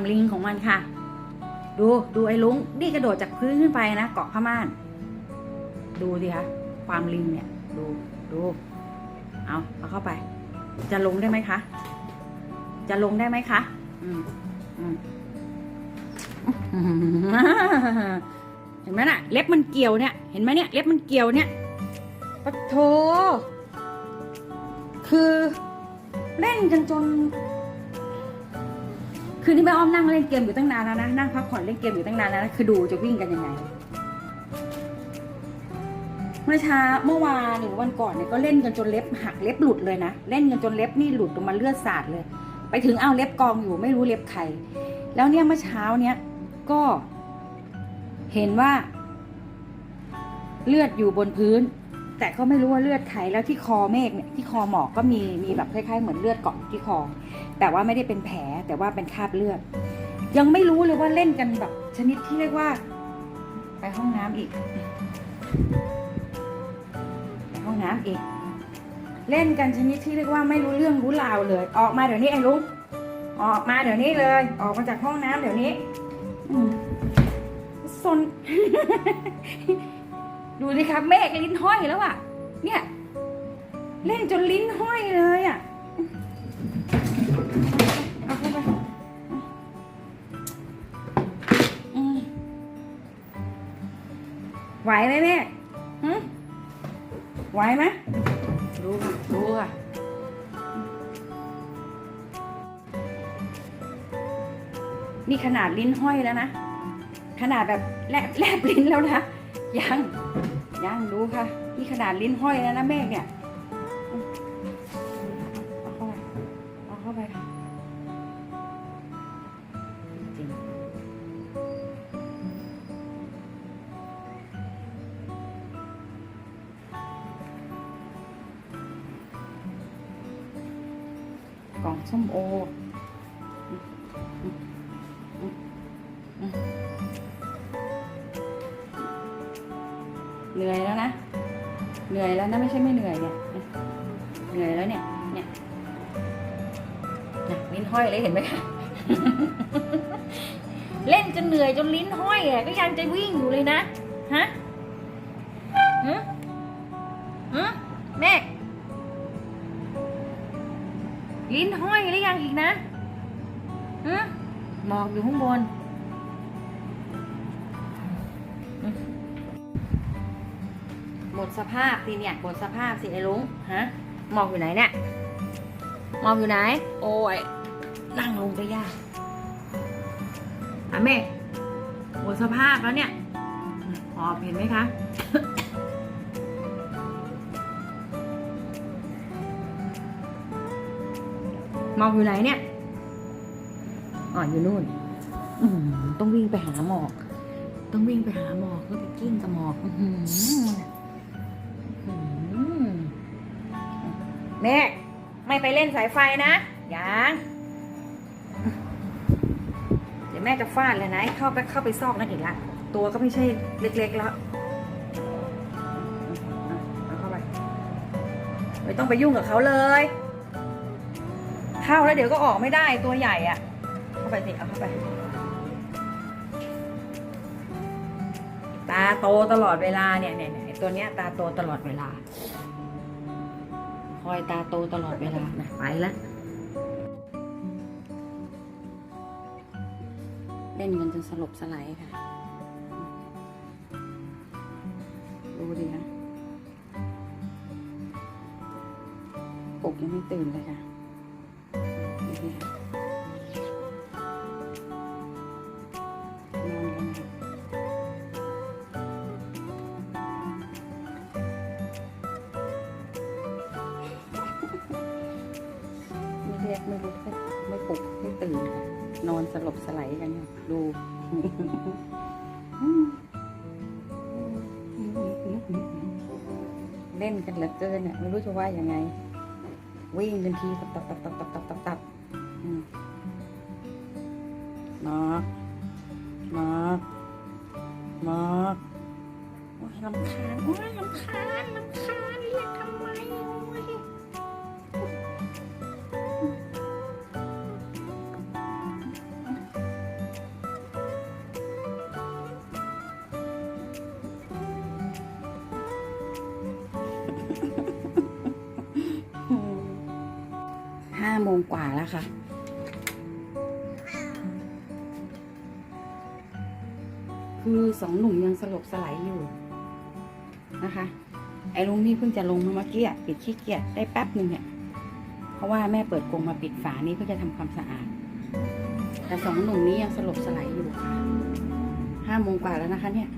ความลิงของมันค่ะ ดูดูไอ้ลุงนี่กระโดดจากพื้นขึ้นไปนะเกาะผ้าม่าน ดูสิคะความลิงเนี่ย ดูดูเอาเอาเข้าไป จะลงได้ไหมคะ จะลงได้ไหมคะ อืมอืมเห็นไหมน่ะ เล็บมันเกี่ยวเนี่ย เห็นไหมเนี่ย เล็บมันเกี่ยวเนี่ยปะโถคือเล่นกันจน คือนี่แม่อ้อมนั่งเล่นเกมอยู่ตั้งนานแล้วนะ นั่งพักผ่อนเล่นเกมอยู่ตั้งนานแล้วนะคือดูจะวิ่งกันยังไง เมื่อเช้าเมื่อวานหรือวันก่อนเนี่ยก็เล่นกันจนเล็บหักเล็บหลุดเลยนะ เล่นกันจนเล็บนี่หลุดออกมาเลือดสาดเลย ไปถึงเอาเล็บกองอยู่ไม่รู้เล็บใคร แล้วเนี่ยเมื่อเช้าเนี่ยก็เห็นว่า เลือดอยู่บนพื้น แต่ก็ไม่รู้ว่าเลือดใครแล้วที่คอเมฆเนี่ยที่คอหมอกก็มีมีแบบคล้ายๆเหมือนเลือดเกาะที่คอ แต่ว่าไม่ได้เป็นแผลแต่ว่าเป็นคราบเลือด ยังไม่รู้เลยว่าเล่นกันแบบชนิดที่เรียกว่า ไปห้องน้ำอีกไปห้องน้ำอีก เล่นกันชนิดที่เรียกว่าไม่รู้เรื่องรู้ราวเลย ออกมาเดี๋ยวนี้ไอ้ลุงออกมาเดี๋ยวนี้เลย ออกมาจากห้องน้ำเดี๋ยวนี้ อืมซน ดูดิครับเมฆลิ้นห้อยแล้วอะเนี่ย เล่นจนลิ้นห้อยเลยอะเอาเข้าไปอืมไหวไหมแม่หึไหวไหมดูค่ะดูค่ะนี่ขนาดลิ้นห้อยแล้วนะ ขนาดแบบแลบแลบลิ้นแล้วนะ ยังยังดูค่ะ นี่ขนาดลิ้นห้อยแล้วนะเมฆเนี่ยเอาเข้าไปเอาเข้าไปค่ะจริงกล่องส้มโออื เหนื่อยแล้วนะเหนื่อยแล้วนะไม่ใช่ไม่เหนื่อยเนี่ย เหนื่อยแล้วเนี่ยเนี่ยนะลิ้นห้อยเลยเห็นไหมคะเล่นจนเหนื่อยจนลิ้นห้อยอะก็ยังจะวิ่งอยู่เลยนะฮะฮะฮะแม่ลิ้นห้อยหรือยังอีกนะฮะหมอกอยู่ข้างบน มดสภาพสิเนี่ยหมดสภาพสิไอ้ลุงฮะหมอกอยู่ไหนเนี่ยมองอยู่ไหน โอ้ยนั่งลงไปยากอะแม่หมดสภาพแล้วเนี่ยหอบเห็นไหมคะมองอยู่ไหนเนี่ยอ๋ออยู่นู่นอืมต้องวิ่งไปหาหมอก ต้องวิ่งไปหาหมอกก็ไปกิ้งกับหมอก แม่ไม่ไปเล่นสายไฟนะยังเดี๋ยวแม่จะฟาดเลยนะเข้าไปเข้าไปซอกนั่นอีกละตัวก็ไม่ใช่เล็ก ๆ แล้วเอาเข้าไปไม่ต้องไปยุ่งกับเขาเลย เข้าแล้วเดี๋ยวก็ออกไม่ได้ตัวใหญ่อะเข้าไปสิเอาเข้าไป ตาโตตลอดเวลาเนี่ยเนี่ยเนี่ยตัวเนี้ยตาโตตลอดเวลา อยตาโตตลอดเวลานะไปแล้วเล่นกันจนสลบสลายค่ะ ดูดินะปลุกยังไม่ตื่นเลยค่ะ เรียกไม่รู้ไม่ปลุกไม่ตื่นค่ะนอนสลบสลายกันค่ะดูเล่นกันเหลือเกินเนี่ยไม่รู้จะว่ายังไง วิ่งกันทีตับตับตับตับตับตับตับตับมมาร์กมาร์กมาร์กโอ้ยลำคาญโอ้ยลำคาญ โมงกว่าแล้วค่ะ คือสองหนุ่มยังสลบสลายอยู่นะคะ ไอ้ลุงนี่เพิ่งจะลงมาเมื่อกี้ปิดขี้เกียจได้แป๊บหนึ่งเนี่ย เพราะว่าแม่เปิดกรงมาปิดฝานี้เพื่อจะทำความสะอาด แต่สองหนุ่มนี้ยังสลบสลายอยู่ค่ะห้าโมงกว่าแล้วนะคะเนี่ย